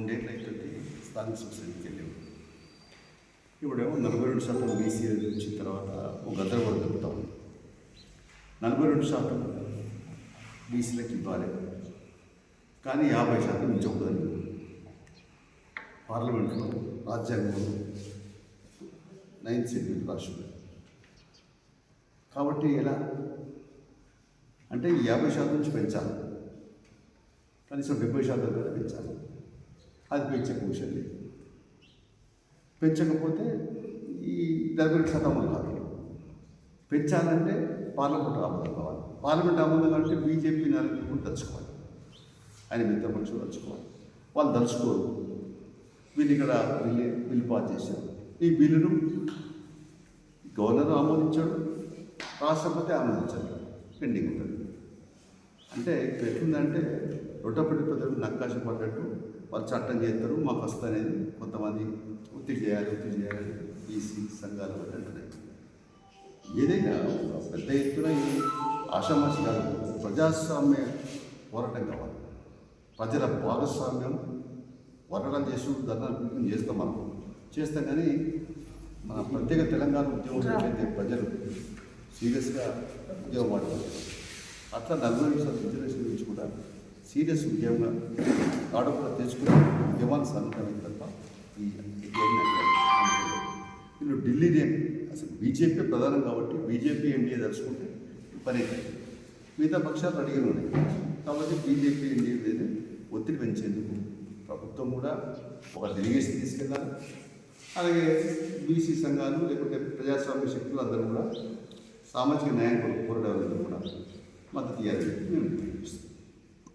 ఉండేట్లయితే స్థానిక సంస్థలకి వెళ్ళాము ఇప్పుడేమో నలభై రెండు శాతం బీసీ వచ్చిన తర్వాత ఒక గందరగోళం జరుగుతూ ఉంది నలభై రెండు శాతం బీసీలకు ఇవ్వాలి. కానీ యాభై శాతం ఇచ్చకూడదు పార్లమెంట్లో రాజ్యాంగంలో నైన్త్ షెడ్యూల్ రాష్ట్రం కాబట్టి ఎలా? అంటే యాభై శాతం నుంచి పెంచాలి. కనీసం డెబ్బై శాతం కూడా పెంచాలి. అది పెంచే పెంచకపోతే ఈ దగ్గర సతములు కాదు. పెంచాలంటే పార్లమెంట్ ఆమోదం కావాలి. పార్లమెంట్ ఆమోదం అంటే బీజేపీ నాయకులు కూడా ఆయన మిగతా మనుషులు దలుచుకోవాలి వాళ్ళు దలుచుకోరు వీళ్ళు ఇక్కడ బిల్లు బిల్లు పాస్ చేశారు. ఈ బిల్లును గవర్నర్ ఆమోదించాడు రాష్ట్రపతి ఆమోదించాడు. పెండింగ్ ఉంటుంది. అంటే ఎట్లుందంటే రొట్టపడి ప్రజలు నక్కాశ పడ్డట్టు వాళ్ళు చట్టం చేస్తారు. మాకు వస్తనేది కొంతమంది ఒత్తిడి చేయాలి ఒత్తిడి చేయాలి ఈసీ సంఘాలు అంటున్నాయి. ఏదైనా పెద్ద ఎత్తున ఈ ఆషామాషి కాదు ప్రజాస్వామ్య పోరాటం కావాలి. ప్రజల భాగస్వామ్యం పోరాటం చేస్తూ ధర్నాలు చేస్తాం మనం. చేస్తాం కానీ మన ప్రత్యేక తెలంగాణ ఉద్యమం ఏదైతే ప్రజలు సీరియస్గా ఉద్యోగం పడతారు అట్లా నలభై నిమిషాల రిజర్వేషన్ కూడా సీరియస్ ఉద్యమంగా కాడకుండా తెచ్చుకుని ఉద్యమాన్ని సన్నతమే తప్ప ఈ వీళ్ళు ఢిల్లీనే అసలు బీజేపీ ప్రధానం కాబట్టి బీజేపీ ఎన్డీఏ తలుచుకుంటే పని మిగతా పక్షాలు రెడీగా ఉన్నాయి. కాబట్టి బీజేపీ ఎన్డీఏ మీద ఒత్తిడి పెంచేందుకు ప్రభుత్వం కూడా ఒక డెలిగేషన్ తీసుకెళ్ళాలి. అలాగే బీసీ సంఘాలు లేకుంటే ప్రజాస్వామ్య శక్తులు అందరూ కూడా సామాజిక న్యాయం కోరడం కూడా మద్దతు ఇవ్వాలి.